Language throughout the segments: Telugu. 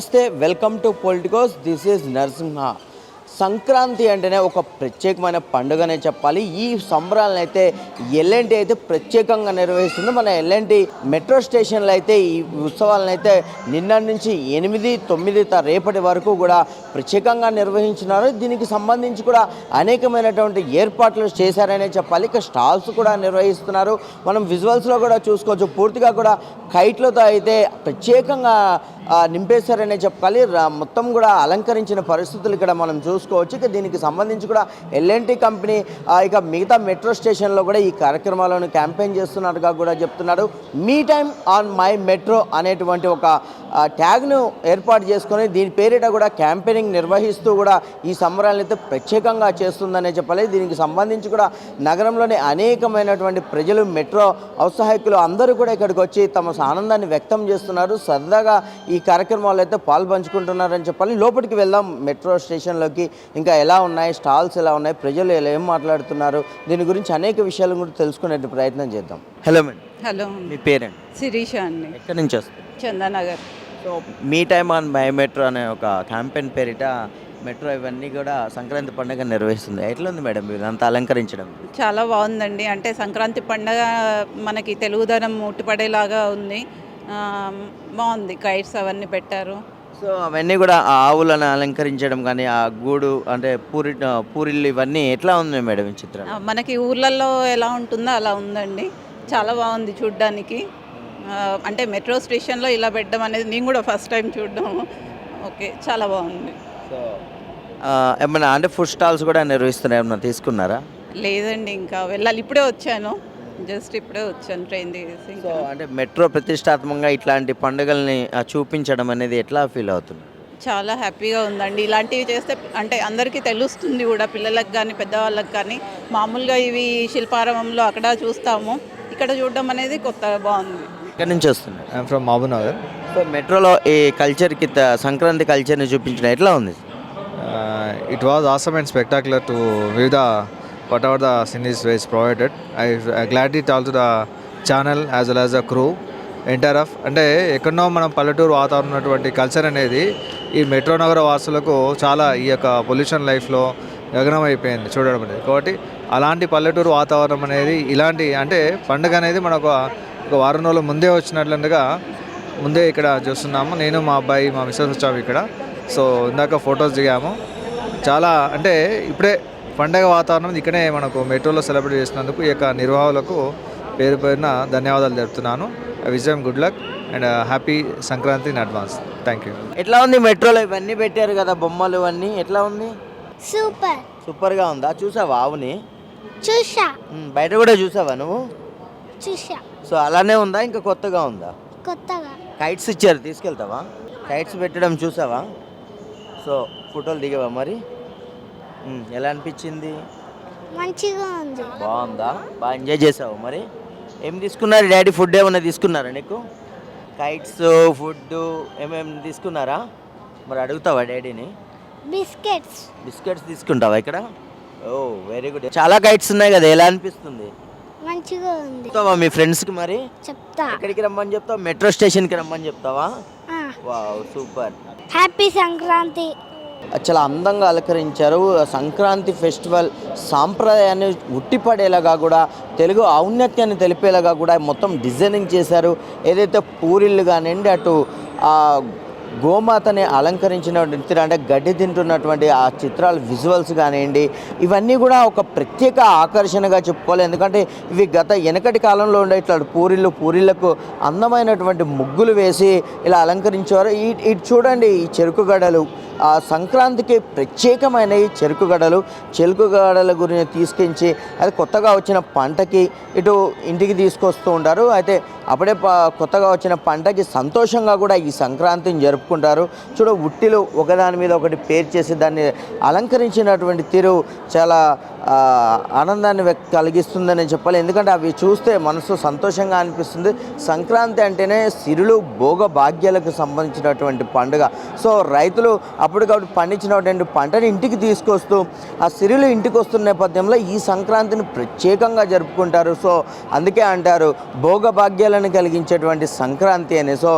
నమస్తే welcome to Politicos this is Narasimha. Sankranti అంటేనే ఒక ప్రత్యేకమైన పండుగనే చెప్పాలి. ఈ సంబరాలను అయితే ఎల్ఎన్టీ అయితే ప్రత్యేకంగా నిర్వహిస్తుంది. మన ఎల్ఎన్టీ మెట్రో స్టేషన్లో అయితే ఈ ఉత్సవాలను అయితే నిన్న నుంచి ఎనిమిది తొమ్మిది త- రేపటి వరకు కూడా ప్రత్యేకంగా నిర్వహించినారు. దీనికి సంబంధించి కూడా అనేకమైనటువంటి ఏర్పాట్లు చేశారనే చెప్పాలి. ఇక స్టాల్స్ కూడా నిర్వహిస్తున్నారు. మనం విజువల్స్లో కూడా చూసుకోవచ్చు. పూర్తిగా కూడా కైట్లతో అయితే ప్రత్యేకంగా నింపేశారనే చెప్పాలి. మొత్తం కూడా అలంకరించిన పరిస్థితులు ఇక్కడ మనం చూసుకోవచ్చు. ఇక దీనికి సంబంధించి కూడా ఎల్ఎన్టీ కంపెనీ ఇక మిగతా మెట్రో స్టేషన్లో కూడా ఈ కార్యక్రమాలను క్యాంపెయిన్ చేస్తున్నట్టుగా కూడా చెప్తున్నాడు me time on my metro అనేటువంటి ఒక ట్యాగ్ను ఏర్పాటు చేసుకొని దీని పేరిట కూడా క్యాంపెయినింగ్ నిర్వహిస్తూ కూడా ఈ సంబరాలను అయితే ప్రత్యేకంగా చేస్తుందనే చెప్పాలి. దీనికి సంబంధించి కూడా నగరంలోని అనేకమైనటువంటి ప్రజలు మెట్రో ఔత్సాహికులు అందరూ కూడా ఇక్కడికి వచ్చి తమ ఆనందాన్ని వ్యక్తం చేస్తున్నారు. సరదాగా ఈ కార్యక్రమాలు అయితే పాల్పంచుకుంటున్నారని చెప్పాలి. లోపలికి వెళ్దాం. మెట్రో స్టేషన్లోకి ఇంకా ఎలా ఉన్నాయి? స్టాల్స్ ఎలా ఉన్నాయి? ప్రజలు ఎలా ఏం మాట్లాడుతున్నారు? దీని గురించి అనేక విషయాలు కూడా తెలుసుకునే ప్రయత్నం చేద్దాం. Hello madam. హలో. మీ పేరెంట్? శిరీష అండి. ఎక్కడి నుంచి వస్తుంది Chandanagar. So me time on my metro అనే ఒక క్యాంపెయిన్ పేరిట మెట్రో ఇవన్నీ కూడా సంక్రాంతి పండుగ నిర్వహిస్తుంది. ఎట్లా ఉంది మేడం మీరు అంత అలంకరించడం? చాలా బాగుందండి. అంటే సంక్రాంతి పండగ మనకి తెలుగుదనం ఉట్టిపడేలాగా ఉంది. బాగుంది. కైట్స్ అవన్నీ పెట్టారు. సో అవన్నీ కూడా ఆ ఆవులను అలంకరించడం కానీ ఆ గూడు అంటే పూరి పూరిళ్ళు ఇవన్నీ ఎట్లా ఉంది మేడం ఈ చిత్రం మనకి ఊర్లలో ఎలా ఉంటుందో అలా ఉందండి. చాలా బాగుంది చూడ్డానికి. అంటే మెట్రో స్టేషన్లో ఇలా పెట్టడం అనేది నేను కూడా ఫస్ట్ టైం చూడడం. ఓకే చాలా బాగుంది. సో ఏమన్నా అంటే ఫుడ్ స్టాల్స్ కూడా నిర్వహిస్తున్నారు? ఏమన్నా తీసుకున్నారా? లేదండి ఇంకా. వెళ్ళాలి. ఇప్పుడే వచ్చాను. జస్ట్ ఇప్పుడే వచ్చాను ట్రైన్ దిగేసి సో అంటే మెట్రో ప్రతిష్టాత్మకంగా ఇట్లాంటి పండుగల్ని ఆ, చూపించడం అనేది ఎట్లా ఫీల్ అవుతుంది? చాలా హ్యాపీగా ఉందండి. ఇలాంటివి చేస్తే అంటే అందరికీ తెలుస్తుంది కూడా పిల్లలకు కానీ పెద్దవాళ్ళకి కానీ మామూలుగా ఇవి శిల్పారామంలో అక్కడ చూస్తాము. ఇక్కడ చూడడం అనేది కొత్త బాగుంది. ఎక్కడి నుంచి వస్తున్నారు ఐఎమ్ ఫ్రమ్ మహబూబ్నగర్ సో మెట్రోలో ఈ కల్చర్కి త- సంక్రాంతి కల్చర్ని చూపించడం ఎట్లా ఉంది? It was awesome and spectacular to view the whatever the scenes was provided I glad it all the channel as well as the crew entire of అంటే ఎక్కడో మనం పల్లెటూరు వాతావరణం ఉన్నటువంటి కల్చర్ అనేది ఈ మెట్రో నగర వాసులకు చాలా ఈ యొక్క పొల్యూషన్ లైఫ్లో గగనం అయిపోయింది చూడడం అనేది. కాబట్టి అలాంటి పల్లెటూరు వాతావరణం అనేది ఇలాంటి అంటే పండుగ అనేది మనకు ఒక వారం రోజుల ముందే వచ్చినట్లుగా ముందే ఇక్కడ చూస్తున్నాము. నేను మా అబ్బాయి మా మిస్సెస్ వచ్చాము ఇక్కడ. సో ఇందాక ఫొటోస్ దిగాము. చాలా అంటే ఇప్పుడే పండగ వాతావరణం ఇక్కడే మనకు మెట్రోలో సెలబ్రేట్ చేసినందుకు ఈ యొక్క నిర్వాహకులకు పేరు పేరున ధన్యవాదాలు తెలుపుతున్నాను. విజయం good luck and happy Sankranti in advance. Thank you. ఎట్లా ఉంది మెట్రోలో ఇవన్నీ పెట్టారు కదా బొమ్మలు ఇవన్నీ ఎట్లా ఉంది? సూపర్. సూపర్గా ఉందా? చూసావా ఆవుని? చూసా ఉమ్, బయట కూడా చూసావా నువ్వు? చూసా సో అలానే ఉందా ఇంకా కొత్తగా ఉందా? కొత్తగా. కైట్స్ ఇచ్చారు తీసుకెళ్తావా? కైట్స్ పెట్టడం చూసావా? సో ఫోటోలు దిగవా మరి? ఎలా అనిపించింది? మంచిగా ఉంది. బాగుందా? బాగా ఎంజాయ్ చేసావు మరి? ఏం తీసుకున్నారు? డాడీ ఫుడ్ ఏమైనా తీసుకున్నారా నీకు? కైట్స్ ఫుడ్ ఏమేమి తీసుకున్నారా? మరి అడుగుతావా డాడీని? బిస్కెట్స్. బిస్కెట్స్ తీసుకుంటావా ఇక్కడ? ఓ వెరీ గుడ్ చాలా కైట్స్ ఉన్నాయి కదా ఎలా అనిపిస్తుంది? మంచిగా ఉంది. చెప్తావా మీ ఫ్రెండ్స్కి మరి? చెప్తా. ఎక్కడికి రమ్మని చెప్తావు? మెట్రో స్టేషన్కి రమ్మని చెప్తావా? Wow super. హ్యాపీ సంక్రాంతి. చాలా అందంగా అలంకరించారు. సంక్రాంతి ఫెస్టివల్ సాంప్రదాయాన్ని ఉట్టిపడేలాగా కూడా తెలుగు ఔన్నత్యాన్ని తెలిపేలాగా కూడా మొత్తం డిజైనింగ్ చేశారు. ఏదైతే పూరిళ్ళు కానివ్వండి అటు గోమాతని అలంకరించినటువంటి అంటే గడ్డి తింటున్నటువంటి ఆ చిత్రాలు విజువల్స్ కానివ్వండి ఇవన్నీ కూడా ఒక ప్రత్యేక ఆకర్షణగా చెప్పుకోవాలి. ఎందుకంటే ఇవి గత వెనకటి కాలంలో ఉండే ఇట్లా పూరిళ్ళు పూరిళ్ళకు అందమైనటువంటి ముగ్గులు వేసి ఇలా అలంకరించేవారు. ఈ ఇటు చూడండి ఈ చెరుకు గడలు. ఆ సంక్రాంతికి ప్రత్యేకమైన ఈ చెరుకు గడలు. చెరుకు గడల గురించి తీసుకెంచి అది కొత్తగా వచ్చిన పంటకి ఇటు ఇంటికి తీసుకొస్తూ ఉంటారు. అయితే అప్పుడే ప- కొత్తగా వచ్చిన పంటకి సంతోషంగా కూడా ఈ సంక్రాంతిని జరుపుకుంటారు. చూడ ఉట్టిలు ఒకదాని మీద ఒకటి పేరు చేసి దాన్ని అలంకరించినటువంటి తీరు చాలా ఆనందాన్ని కలిగిస్తుందని చెప్పాలి. ఎందుకంటే అవి చూస్తే మనసు సంతోషంగా అనిపిస్తుంది. సంక్రాంతి అంటేనే సిరులు భోగ భాగ్యాలకు సంబంధించినటువంటి పండుగ. సో రైతులు అప్పటికప్పుడు పండించినటువంటి పంటని ఇంటికి తీసుకొస్తూ ఆ సిరులు ఇంటికి వస్తున్న నేపథ్యంలో ఈ సంక్రాంతిని ప్రత్యేకంగా జరుపుకుంటారు. సో అందుకే అంటారు భోగ భాగ్యాలను ఆనందాలను కలిగించేటువంటి సంక్రాంతి అని. సో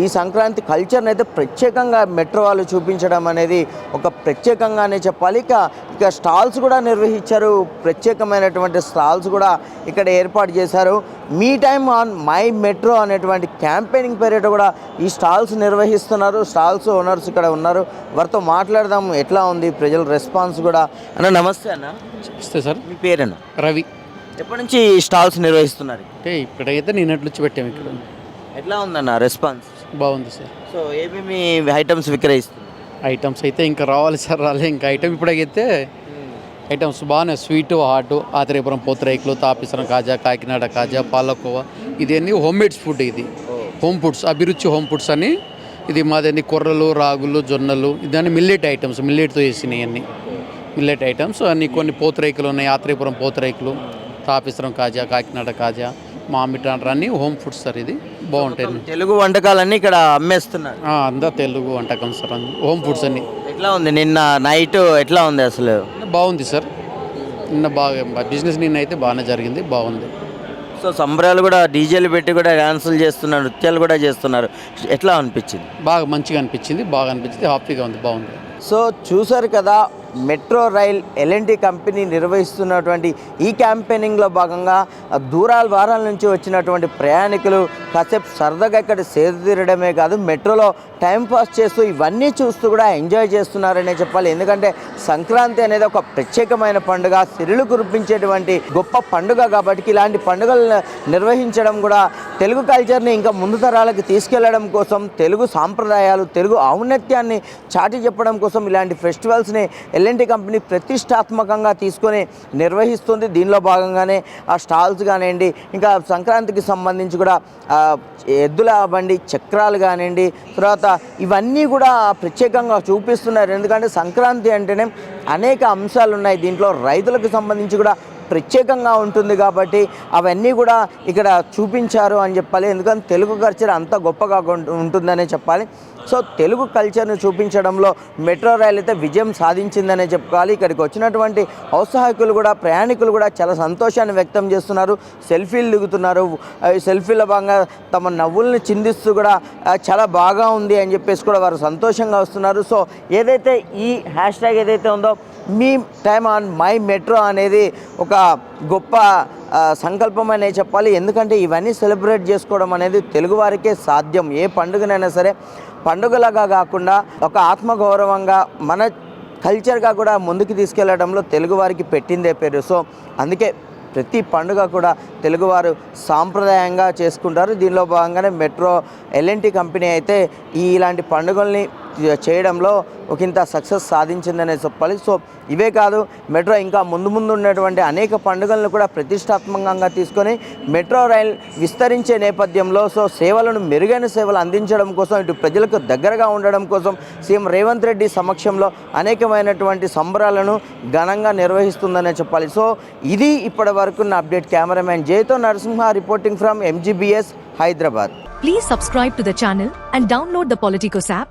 ఈ సంక్రాంతి కల్చర్ని అయితే ప్రత్యేకంగా మెట్రో వాళ్ళు చూపించడం అనేది ఒక ప్రత్యేకంగానే చెప్పాలి. ఇక ఇక స్టాల్స్ కూడా నిర్వహించారు. ప్రత్యేకమైనటువంటి స్టాల్స్ కూడా ఇక్కడ ఏర్పాటు చేశారు. Me time on my metro అనేటువంటి క్యాంపెయినింగ్ పేరిట కూడా ఈ స్టాల్స్ నిర్వహిస్తున్నారు. స్టాల్స్ ఓనర్స్ ఇక్కడ ఉన్నారు. వారితో మాట్లాడదాం ఎట్లా ఉంది? ప్రజల రెస్పాన్స్ కూడా. అన్న నమస్తే అన్న. ఇస్తే సార్. మీ పేరన్న? రవి. ఎప్పటి నుంచి ఈ స్టాల్స్ నిర్వహిస్తున్నారు? అంటే నిన్నటి నుంచి పెట్టాము ఇక్కడ. ఎట్లా ఉందన్న రెస్పాన్స్? బాగుంది సార్. సో ఏమేమి ఐటమ్స్ విక్రయిస్తున్నారు? ఐటమ్స్ అయితే ఇంకా రావాలి సార్ రాలే. ఇంకా ఐటమ్ ఇప్పుడైతే ఐటమ్స్ బాగానే స్వీట్ హాట్ ఆత్రేయపురం పూతరేకులు తాపిసరం కాజా కాకినాడ కాజా పాలకోవా ఇది అన్ని హోమ్ మేడ్స్ ఫుడ్ ఇది. Home foods Abhiruchi home foods అని ఇది మాది కొర్రలు రాగులు జొన్నలు ఇదన్నీ మిల్లెట్ ఐటమ్స్ మిల్లెట్తో చేసినవి అన్ని. మిల్లెట్ ఐటమ్స్ అన్ని కొన్ని పూతరేకులు ఉన్నాయి ఆత్రేయపురం పూతరేకులు తాపిసరం కాజా కాకినాడ కాజా మామిటాండ్ర అన్ని హోమ్ ఫుడ్స్ సార్ ఇది. బాగుంటాయి. తెలుగు వంటకాలన్నీ ఇక్కడ అమ్మేస్తున్నారు. ఆ, అంతా తెలుగు వంటకం సార్ అన్ని హోమ్ ఫుడ్స్ అన్ని. ఎట్లా ఉంది? నిన్న నైట్ ఎట్లా ఉంది అసలు? బాగుంది సార్. నిన్న బాగా బిజినెస్ నిన్న అయితే బాగానే జరిగింది బాగుంది. సో సంబరాలు కూడా డీజేలు పెట్టి కూడా డాన్సులు చేస్తున్నారు నృత్యాలు కూడా చేస్తున్నారు. ఎట్లా అనిపించింది? బాగా మంచిగా అనిపించింది బాగా అనిపించింది హ్యాపీగా ఉంది బాగుంది. సో చూసారు కదా మెట్రో రైల్ ఎల్ఎన్టీ కంపెనీ నిర్వహిస్తున్నటువంటి ఈ క్యాంపెయినింగ్లో భాగంగా దూరాల వారాల నుంచి వచ్చినటువంటి ప్రయాణికులు కాసేపు సరదాగా ఇక్కడ సేదతీరడమే కాదు మెట్రోలో టైం పాస్ చేస్తూ ఇవన్నీ చూస్తూ కూడా ఎంజాయ్ చేస్తున్నారనే చెప్పాలి. ఎందుకంటే సంక్రాంతి అనేది ఒక ప్రత్యేకమైన పండుగ సిరులు కురిపించేటువంటి గొప్ప పండుగ కాబట్టి ఇలాంటి పండుగలు నిర్వహించడం కూడా తెలుగు కల్చర్ని ఇంకా ముందు తరాలకు తీసుకెళ్ళడం కోసం తెలుగు సాంప్రదాయాలు తెలుగు ఔన్నత్యాన్ని చాటి చెప్పడం కోసం ఇలాంటి ఫెస్టివల్స్ని ఎల్ఎన్టీ కంపెనీ ప్రతిష్టాత్మకంగా తీసుకొని నిర్వహిస్తుంది. దీనిలో భాగంగానే ఆ స్టాల్స్ కానివ్వండి ఇంకా సంక్రాంతికి సంబంధించి కూడా ఎద్దుల బండి చక్రాలు కానివ్వండి తర్వాత ఇవన్నీ కూడా ప్రత్యేకంగా చూపిస్తున్నారు. ఎందుకంటే సంక్రాంతి అంటేనే అనేక అంశాలు ఉన్నాయి దీంట్లో రైతులకు సంబంధించి కూడా ప్రత్యేకంగా ఉంటుంది కాబట్టి అవన్నీ కూడా ఇక్కడ చూపించారు అని చెప్పాలి. ఎందుకంటే తెలుగు కల్చర్ అంత గొప్పగా ఉంటుందనే చెప్పాలి. సో తెలుగు కల్చర్ను చూపించడంలో మెట్రో రైల్ అయితే విజయం సాధించిందనే చెప్పుకోవాలి. ఇక్కడికి వచ్చినటువంటి ఔత్సాహికులు కూడా ప్రయాణికులు కూడా చాలా సంతోషాన్ని వ్యక్తం చేస్తున్నారు. సెల్ఫీలు దిగుతున్నారు. సెల్ఫీల భాగంగా తమ నవ్వుల్ని చిందిస్తూ కూడా చాలా బాగా ఉంది అని చెప్పేసి కూడా వారు సంతోషంగా వస్తున్నారు. సో ఏదైతే ఈ హ్యాష్ ట్యాగ్ ఏదైతే ఉందో me time on my metro అనేది ఒక గొప్ప సంకల్పం అనే చెప్పాలి. ఎందుకంటే ఇవన్నీ సెలబ్రేట్ చేసుకోవడం అనేది తెలుగువారికే సాధ్యం. ఏ పండుగనైనా సరే పండుగలాగా కాకుండా ఒక ఆత్మగౌరవంగా మన కల్చర్గా కూడా ముందుకు తీసుకెళ్ళడంలో తెలుగువారికి పెట్టిందే పేరు. సో అందుకే ప్రతి పండుగ కూడా తెలుగువారు సాంప్రదాయంగా చేసుకుంటారు. దీనిలో భాగంగానే మెట్రో ఎల్ఎన్టీ కంపెనీ అయితే ఈ ఇలాంటి పండుగల్ని చేయడంలో ఒకంత సక్సెస్ సాధించిందనే చెప్పాలి. సో ఇవే కాదు మెట్రో ఇంకా ముందు ముందు ఉన్నటువంటి అనేక పండుగలను కూడా ప్రతిష్టాత్మకంగా తీసుకొని మెట్రో రైల్ విస్తరించే నేపథ్యంలో సో సేవలను మెరుగైన సేవలు అందించడం కోసం ఇటు ప్రజలకు దగ్గరగా ఉండడం కోసం సీఎం రేవంత్ రెడ్డి సమక్షంలో అనేకమైనటువంటి సంబరాలను ఘనంగా నిర్వహిస్తుందనే చెప్పాలి. సో ఇది ఇప్పటి వరకున్న update. Cameraman జయతో Narasimha reporting from MGBS Hyderabad. Please subscribe to the channel and download the Politicos app